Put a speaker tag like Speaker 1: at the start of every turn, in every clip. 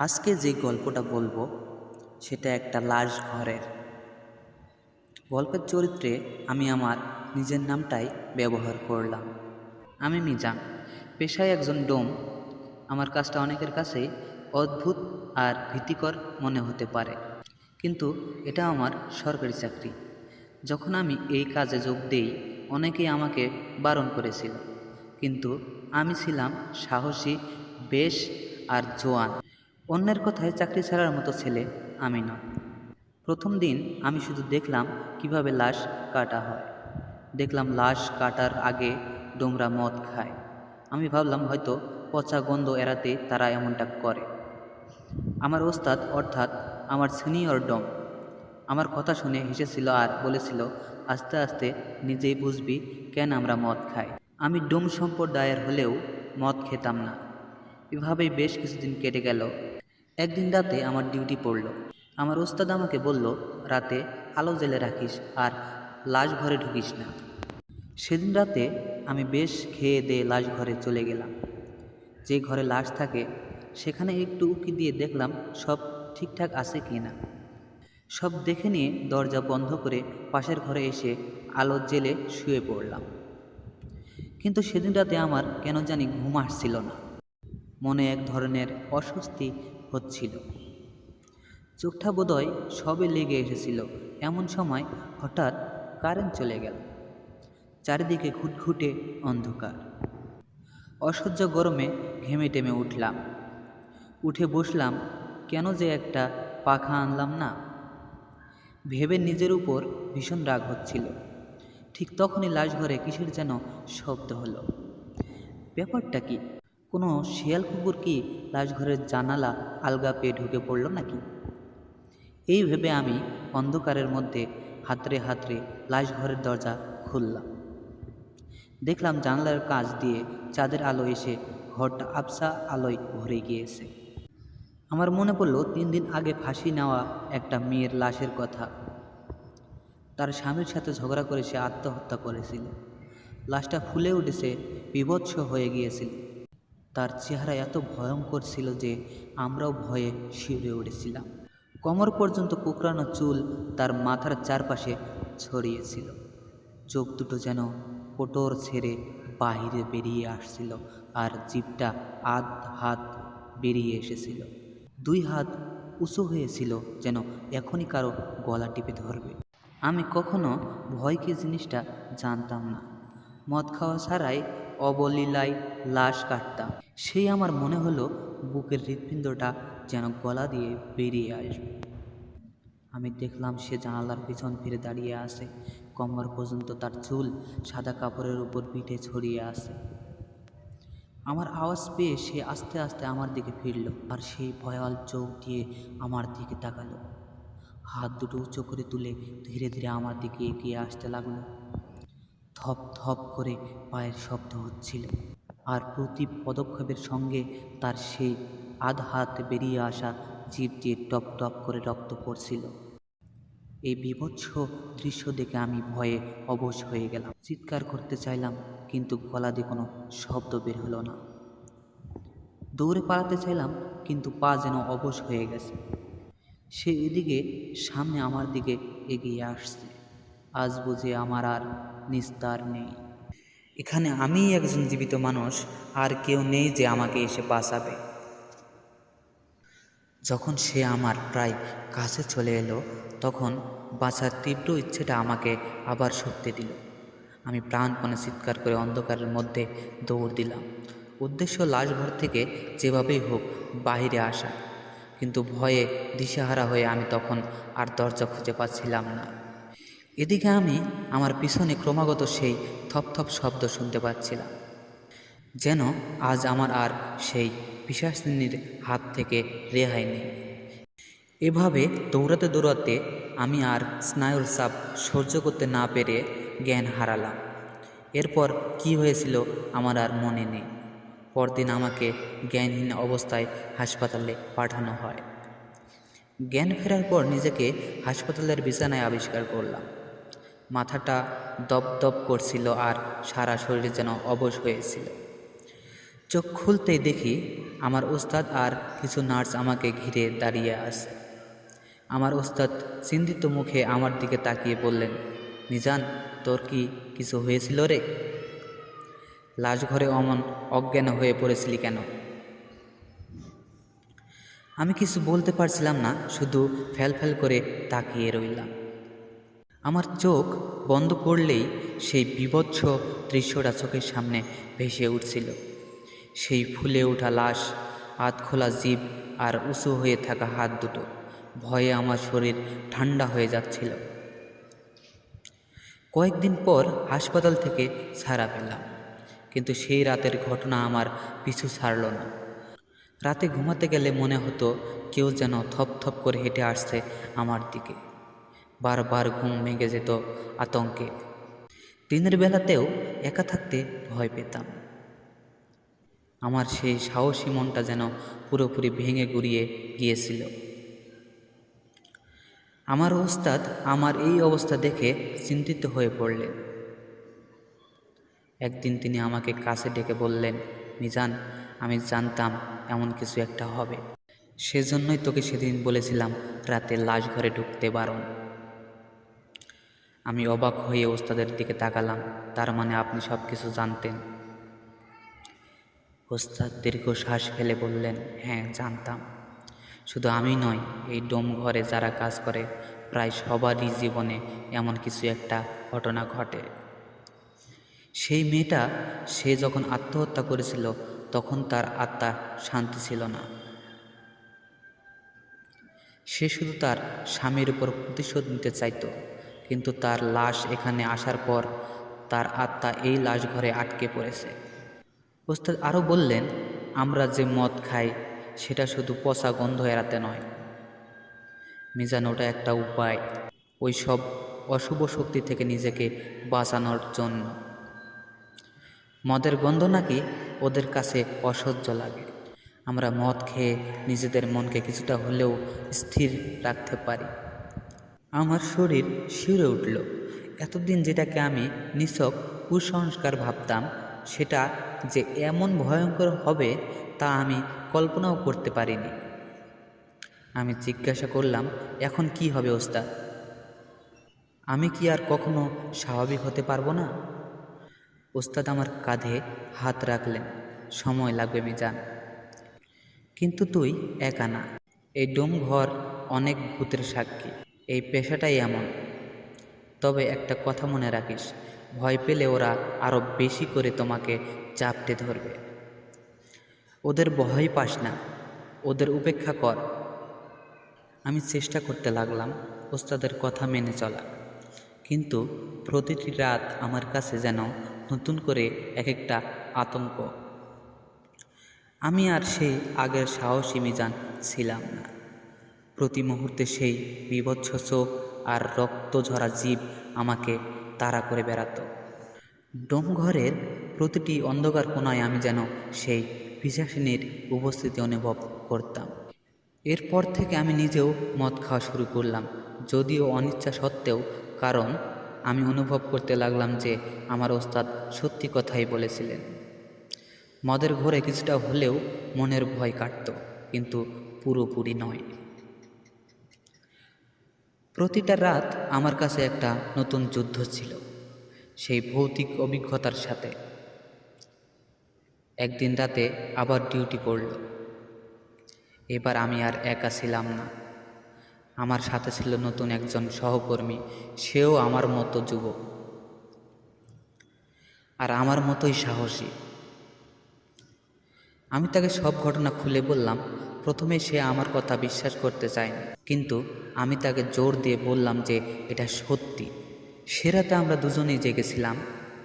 Speaker 1: আজকে যে গল্পটা বলব, সেটা একটা লাশ ঘরের। গল্পের চরিত্রে আমি আমার নিজের নামটাই ব্যবহার করলাম। আমি মিজান পেশায় একজন ডোম। আমার কাজটা অনেকের কাছেই অদ্ভুত আর ভীতিকর মনে হতে পারে। কিন্তু এটা আমার সরকারি চাকরি। যখন আমি এই কাজে যোগ দেই, অনেকেই আমাকে বারণ করেছিল। কিন্তু আমি ছিলাম সাহসী, বেশ আর জোয়ান। অন্যের কথায় চাকরি ছাড়ার মতো ছেলে আমি নয়। প্রথম দিন আমি শুধু দেখলাম কীভাবে লাশ কাটা হয়। দেখলাম লাশ কাটার আগে ডোমরা মদ খায়। আমি ভাবলাম হয়তো পচা গন্ধ এড়াতে তারা এমনটা করে। আমার ওস্তাদ অর্থাৎ আমার সিনিয়র ডম, আমার কথা শুনে হেসেছিল আর বলেছিল, আস্তে আস্তে নিজেই বুঝবি কেন আমরা মদ খাই। আমি ডোম সম্প্রদায়ের হলেও মদ খেতাম না। এভাবেই বেশ কিছুদিন কেটে গেল। একদিন রাতে আমার ডিউটি পড়ল। আমার ওস্তাদ আমাকে বলল, রাতে আলো জেলে রাখিস আর লাশ ঘরে ঢুকিস না। সেদিন রাতে আমি বেশ খেয়ে দিয়ে লাশ ঘরে চলে গেলাম। যে ঘরে লাশ থাকে, সেখানে একটু উকি দিয়ে দেখলাম সব ঠিকঠাক আছে কি না সব দেখে নিয়ে দরজা বন্ধ করে পাশের ঘরে এসে আলো জেলে শুয়ে পড়লাম। কিন্তু সেদিন রাতে আমার কেন জানি ঘুম আসছিল না। মনে এক ধরনের অস্বস্তি হচ্ছিল। চোখটা বোধহয় সবে লেগে এসেছিল। এমন সময় হঠাৎ কারেন্ট চলে গেল। চারিদিকে ঘুটঘুটে অন্ধকার। অসহ্য গরমে ঘেমে টেমে উঠলাম। উঠে বসলাম, কেন যে একটা পাখা আনলাম না? ভেবে নিজের উপর ভীষণ রাগ হচ্ছিল। ঠিক তখনই লাশ ঘরে কিসের যেন শব্দ হলো। ব্যাপারটা কি? কোনো শিয়াল কুকুর কি লাশঘরের জানালা আলগা পেয়ে ঢুকে পড়ল নাকি? এই ভেবে আমি অন্ধকারের মধ্যে হাতড়ে হাতড়ে লাশঘরের দরজা খুললাম। দেখলাম জানলার কাজ দিয়ে চাঁদের আলো এসে ঘরটা আবসা আলোয় ভরে গিয়েছে। আমার মনে পড়ল তিন দিন আগে ফাঁসি নেওয়া একটা মেয়ের লাশের কথা। তার স্বামীর সাথে ঝগড়া করে সে আত্মহত্যা করেছিল। লাশটা ফুলে উঠেছে, বিভৎস হয়ে গিয়েছিল। তার চেহারা এত ভয়ঙ্কর ছিল যে আমরাও ভয়ে শিউরে উঠেছিলাম। কোমর পর্যন্ত কুকরানো চুল তার মাথার চারপাশে ছড়িয়েছিল চোখ দুটো যেন কোটর ছেড়ে বাহিরে বেরিয়ে আসছিল আর জিপটা আধ হাত বেরিয়ে এসেছিল। দুই হাত উঁচু হয়েছিল যেন এখনই কারও গলা টিপে ধরবে। আমি কখনো ভয় কি জিনিসটা জানতাম না। মদ খাওয়া ছাড়াই অবলীলায় লাশ কাটতাম। সেই আমার মনে হলো বুকের হৃৎপিণ্ডটা যেন গলা দিয়ে বেরিয়ে আসবে। আমি দেখলাম সে জানালার পিছন ফিরে দাঁড়িয়ে আছে। কমর পর্যন্ত তার চুল সাদা কাপড়ের উপর পিঠে ছড়িয়ে আছে। আমার আওয়াজ পেয়ে সে আস্তে আস্তে আমার দিকে ফিরল আর সেই ভয়াল চোখ দিয়ে আমার দিকে তাকালো। হাত দুটো উঁচু করে তুলে ধীরে ধীরে আমার দিকে এগিয়ে আসতে লাগল। ধপ ধপ করে পায়ের শব্দ হচ্ছিল। আর প্রতি পদক্ষেপের সঙ্গে তার সেই আধ হাত বেরিয়ে আসা জিভ দিয়ে টপ টপ করে রক্ত পড়ছিল। এই বিভৎস দৃশ্য দেখে আমি ভয়ে অবশ হয়ে গেলাম। চিৎকার করতে চাইলাম, কিন্তু গলা দিয়ে কোনো শব্দ বের হলো না। দৌড়ে পালাতে চাইলাম, কিন্তু পা যেন অবশ হয়ে গেছে। সে এদিকে, সামনে আমার দিকে এগিয়ে আসছে। আজ বুঝে আমার আর নিস্তার নেই। এখানে আমিই একজন জীবিত মানুষ, আর কেউ নেই যে আমাকে এসে বাঁচাবে। যখন সে আমার প্রায় কাছে চলে এলো, তখন বাঁচার তীব্র ইচ্ছেটা আমাকে আবার শক্তি দিল। আমি প্রাণপণে চিৎকার করে অন্ধকারের মধ্যে দৌড় দিলাম। উদ্দেশ্য লাশঘর থেকে যেভাবেই হোক বাহিরে আসা। কিন্তু ভয়ে দিশেহারা হয়ে আমি তখন আর দরজা খুঁজে পাচ্ছিলাম না। এদিকে আমি আমার পিছনে ক্রমাগত সেই থপথপ শব্দ শুনতে পাচ্ছিলাম, যেন আজ আমার আর সেই পিসাসিনীর হাত থেকে রেহাই নেই। এভাবে দৌড়াতে দৌড়াতে আমি আর স্নায়ুর চাপ সহ্য করতে না পেরে জ্ঞান হারালাম। এরপর কি হয়েছিল আমার আর মনে নেই। পরদিন আমাকে জ্ঞানহীন অবস্থায় হাসপাতালে পাঠানো হয়। জ্ঞান ফেরার পর নিজেকে হাসপাতালের বিছানায় আবিষ্কার করলাম। মাথাটা দপ দপ করছিল আর সারা শরীর যেন অবশ হয়েছিল। চোখ খুলতেই দেখি আমার ওস্তাদ আর কিছু নার্স আমাকে ঘিরে দাঁড়িয়ে আছে। আমার ওস্তাদ চিন্তিত মুখে আমার দিকে তাকিয়ে বললেন, মিজান, তোর কি কিছু হয়েছিল রে? লাশ ঘরে অমন অজ্ঞান হয়ে পড়েছিলি কেন? আমি কিছু বলতে পারছিলাম না, শুধু ফ্যাল ফ্যাল করে তাকিয়ে রইলাম। আমার চোখ বন্ধ করলেই সেই বিভৎস দৃশ্যটা চোখের সামনে ভেসে উঠছিল। সেই ফুলে ওঠা লাশ হাত খোলা জীব আর উঁচু হয়ে থাকা হাত দুটো ভয়ে আমার শরীর ঠান্ডা হয়ে যাচ্ছিল। কয়েকদিন পর হাসপাতাল থেকে ছাড়া পেলাম, কিন্তু সেই রাতের ঘটনা আমার পিছু ছাড়ল না। রাতে ঘুমাতে গেলে মনে হতো কেউ যেন থপ থপ করে হেঁটে আসছে আমার দিকে। বারবার ঘুম ভেঙে যেত আতঙ্কে। দিনের বেলাতেও একা থাকতে ভয় পেতাম। আমার সেই সাহসী মনটা যেন পুরোপুরি ভেঙে গুড়িয়ে গিয়েছিল। আমার ওস্তাদ আমার এই অবস্থা দেখে চিন্তিত হয়ে পড়লেন। একদিন তিনি আমাকে কাছে ডেকে বললেন, মিজান, আমি জানতাম এমন কিছু একটা হবে। সেজন্যই তোকে সেদিন বলেছিলাম রাতে লাশ ঘরে ঢুকতে বারণ। আমি অবাক হয়ে ওস্তাদের দিকে তাকালাম। তার মানে আপনি সব কিছু জানতেন। ওস্তাদ দীর্ঘ শ্বাস ফেলে বললেন হ্যাঁ জানতাম। শুধু আমি নয় এই ডোম ঘরে যারা কাজ করে, প্রায় সবারই জীবনে এমন কিছু একটা ঘটনা ঘটে। সেই মেয়েটা, সে যখন আত্মহত্যা করেছিল, তখন তার আত্মা শান্তি ছিল না। সে শুধু তার স্বামীর উপর প্রতিশোধ নিতে চাইতো। কিন্তু তার লাশ এখানে আসার পর তার আত্মা এই লাশ ঘরে আটকে পড়েছে। ওস্তাদ আরও বললেন, আমরা যে মদ খাই, সেটা শুধু পচা গন্ধ এড়াতে নয়। মিজান, ওটা একটা উপায়। ওই সব অশুভ শক্তি থেকে নিজেকে বাঁচানোর জন্য। মদের গন্ধ নাকি ওদের কাছে অসহ্য লাগে। আমরা মদ খেয়ে নিজেদের মনকে কিছুটা হলেও স্থির রাখতে পারি। আমার শরীর শিউরে উঠল। এতদিন যেটাকে আমি নিছক কুসংস্কার ভাবতাম, সেটা যে এমন ভয়ঙ্কর হবে তা আমি কল্পনাও করতে পারিনি। আমি জিজ্ঞাসা করলাম, এখন কি হবে ওস্তাদ? আমি কি আর কখনো স্বাভাবিক হতে পারব না? ওস্তাদ আমার কাঁধে হাত রাখলেন। সময় লাগবে মিজান। কিন্তু তুই একা না। এই ডোম ঘর অনেক ভূতের সাক্ষী। এই পেশাটাই এমন। তবে একটা কথা মনে রাখিস, ভয় পেলে ওরা আরও বেশি করে তোমাকে চাপটে ধরবে। ওদের ভয় পাস না, ওদের উপেক্ষা কর। আমি চেষ্টা করতে লাগলাম ওস্তাদের কথা মেনে চলা কিন্তু প্রতিটি রাত আমার কাছে যেন নতুন করে এক একটা আতঙ্ক। আমি আর সেই আগের সাহসী মিজান ছিলাম না। প্রতি মুহূর্তে সেই বিভৎস চোখ আর রক্ত ঝরা জীব আমাকে তাড়া করে বেড়াতো। ডোমঘরের প্রতিটি অন্ধকার কোনায় আমি যেন সেই পিসাসিনীর উপস্থিতি অনুভব করতাম। এরপর থেকে আমি নিজেও মদ খাওয়া শুরু করলাম, যদিও অনিচ্ছা সত্ত্বেও, কারণ আমি অনুভব করতে লাগলাম যে আমার ওস্তাদ সত্যি কথাই বলেছিলেন। মদের ঘরে কিছুটা হলেও মনের ভয় কাটত, কিন্তু পুরোপুরি নয়। প্রতিটা রাত আমার কাছে একটা নতুন যুদ্ধ ছিল, সেই ভৌতিক অভিজ্ঞতার সাথে। একদিন রাতে আবার ডিউটি পড়ল এবার আমি আর একা ছিলাম না। আমার সাথে ছিল নতুন একজন সহকর্মী, সেও আমার মতো যুবক। আর আমার মতোই সাহসী। আমি তাকে সব ঘটনা খুলে বললাম প্রথমে সে আমার কথা বিশ্বাস করতে চায়নি কিন্তু আমি তাকে জোর দিয়ে বললাম যে এটা সত্যি। সে রাতে আমরা দুজনেই জেগেছিলাম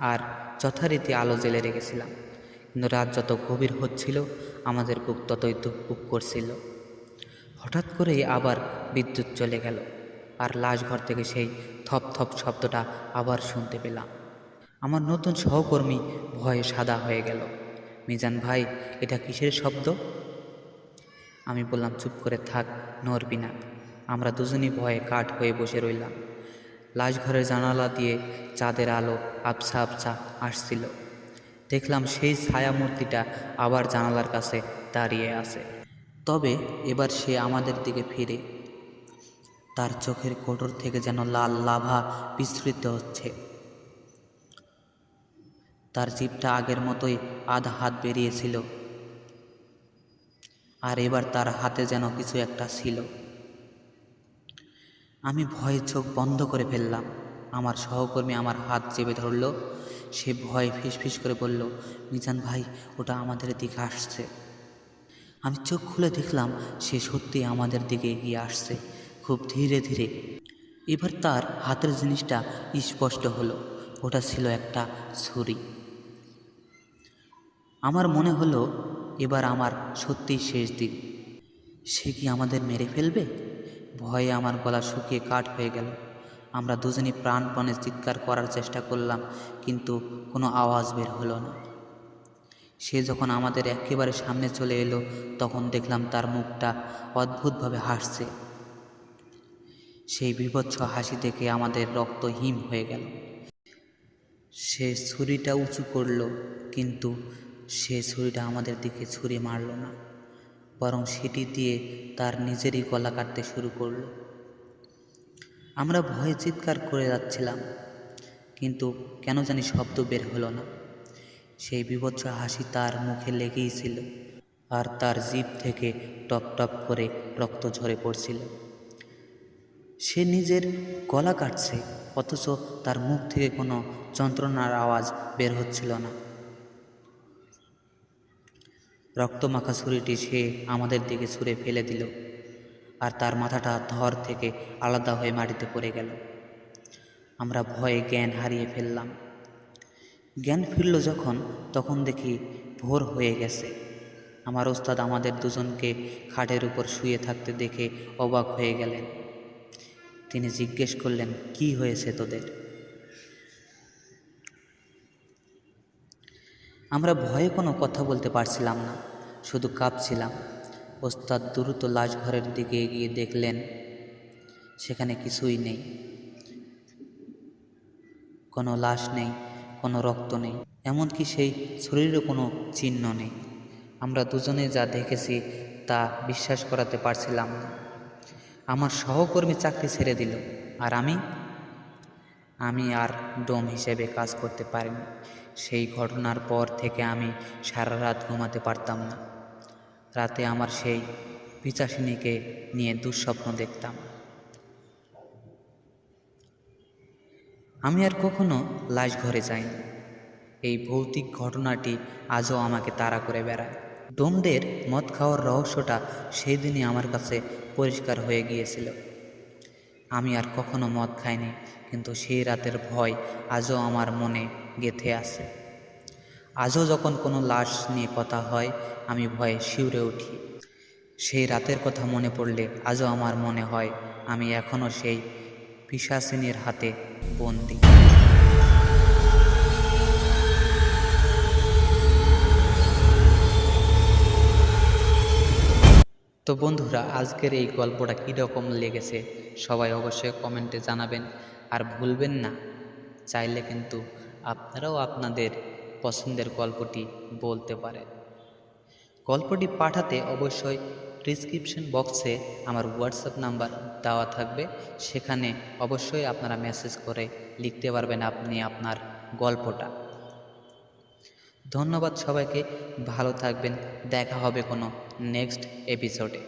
Speaker 1: আর যথারীতি আলো জেলে রেখেছিলাম। কিন্তু রাত যত গভীর হচ্ছিল, আমাদের বুক ততই দুঃখ করছিল। হঠাৎ করেই আবার বিদ্যুৎ চলে গেল আর লাশ ঘর থেকে সেই থপ থপ শব্দটা আবার শুনতে পেলাম। আমার নতুন সহকর্মী ভয়ে সাদা হয়ে গেল। মিজান ভাই, এটা কিসের শব্দ? আমি বললাম, চুপ করে থাক, নড়বি না। আমরা দুজনই ভয়ে কাঠ হয়ে বসে রইলাম। লাশ ঘরের জানালা দিয়ে চাঁদের আলো আবছা আবছা আসছিল। দেখলাম সেই ছায়া মূর্তিটা আবার জানালার কাছে দাঁড়িয়ে আছে। তবে এবার সে আমাদের দিকে ফিরে। তার চোখের কোটর থেকে যেন লাল লাভা বিস্তৃত হচ্ছে। তার জিভটা আগের মতোই আধা হাত বেরিয়েছিল। আর এবার তার হাতে যেন কিছু একটা ছিল। আমি ভয়ে চোখ বন্ধ করে ফেললাম। আমার সহকর্মী আমার হাত চেপে ধরল। সে ভয়ে ফিসফিস করে বলল, মিজান ভাই, ওটা আমাদের দিকে আসছে। আমি চোখ খুলে দেখলাম, সে সত্যি আমাদের দিকে এগিয়ে আসছে, খুব ধীরে ধীরে। এবার তার হাতের জিনিসটা স্পষ্ট হলো। ওটা ছিল একটা ছুরি। আমার মনে হলো এবার আমার সত্যিই শেষ দিন সে কি আমাদের মেরে ফেলবে? ভয়ে আমার গলা শুকিয়ে কাঠ হয়ে গেল। আমরা দুজনই প্রাণপণে চিৎকার করার চেষ্টা করলাম, কিন্তু কোনো আওয়াজ বের হলো না। সে যখন আমাদের একেবারে সামনে চলে এলো, তখন দেখলাম তার মুখটা অদ্ভুতভাবে হাসছে। সেই বিভৎস হাসি দেখে আমাদের রক্ত হিম হয়ে গেল। সে ছুরিটা উঁচু করল, কিন্তু সে ছুরিটা আমাদের দিকে ছুরি মারল না, বরং সেটি দিয়ে তার নিজেরই গলা কাটতে শুরু করল। আমরা ভয়ে চিৎকার করে যাচ্ছিলাম, কিন্তু কেন জানি শব্দ বের হলো না। সেই বিভৎস হাসি তার মুখে লেগেই ছিল, আর তার জিভ থেকে টপ টপ করে রক্ত ঝরে পড়ছিল। সে নিজের গলা কাটছে, অথচ তার মুখ থেকে কোনো যন্ত্রণার আওয়াজ বের হচ্ছিল না। রক্তমাখা ছুরিটি সে আমাদের দিকে ছুঁড়ে ফেলে দিল আর তার মাথাটা ধর থেকে আলাদা হয়ে মাটিতে পড়ে গেল। আমরা ভয়ে জ্ঞান হারিয়ে ফেললাম। জ্ঞান ফিরল যখন, তখন দেখি ভোর হয়ে গেছে। আমার ওস্তাদ আমাদের দুজনকে খাটের উপর শুয়ে থাকতে দেখে অবাক হয়ে গেলেন। তিনি জিজ্ঞেস করলেন, কি হয়েছে তোদের? আমরা ভয়ে কোনো কথা বলতে পারছিলাম না, শুধু কাঁপছিলাম। ওস্তাদ দ্রুত লাশ ঘরের দিকে এগিয়ে দেখলেন, সেখানে কিছুই নেই। কোনো লাশ নেই, কোনো রক্ত নেই, এমনকি সেই শরীরে কোনো চিহ্ন নেই। আমরা দুজনে যা দেখেছি তা বিশ্বাস করাতে পারছিলাম না। আমার সহকর্মী চাকরি ছেড়ে দিল, আর আমি আমি আর ডোম হিসেবে কাজ করতে পারিনি। সেই ঘটনার পর থেকে আমি সারা রাত ঘুমাতে পারতাম না। রাতে আমার সেই পিচাসিনীকে নিয়ে দুঃস্বপ্ন দেখতাম। আমি আর কখনো লাশ ঘরে যাইনি। এই ভৌতিক ঘটনাটি আজও আমাকে তাড়া করে বেড়ায়। ডোমদের মদ খাওয়ার রহস্যটা সেই দিনই আমার কাছে পরিষ্কার হয়ে গিয়েছিল। আমি আর কখনো মদ খাইনি, কিন্তু সেই রাতের ভয় আজও আমার মনে গেথে আছে। আজও যখন কোনো লাশ নিয়ে কথা হয়, আমি ভয়ে শিউরে উঠি। সেই রাতের কথা মনে পড়লে আজও আমার মনে হয়, আমি এখনও সেই পিসাসিনীর হাতে বন্দি। তো বন্ধুরা, আজকের এই গল্পটা কীরকম লেগেছে সবাই অবশ্যই কমেন্টে জানাবেন। আর ভুলবেন না, চাইলে কিন্তু আপনারাও আপনাদের পছন্দের গল্পটি বলতে পারেন। গল্পটি পাঠাতে অবশ্যই ডিসক্রিপশন বক্সে আমার হোয়াটসঅ্যাপ নাম্বার দেওয়া থাকবে। সেখানে অবশ্যই আপনারা মেসেজ করে লিখতে পারবেন আপনি আপনার গল্পটা। ধন্যবাদ সবাইকে, ভালো থাকবেন, দেখা হবে কোনো নেক্সট এপিসোডে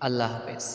Speaker 1: আল্লাহ হাফেজ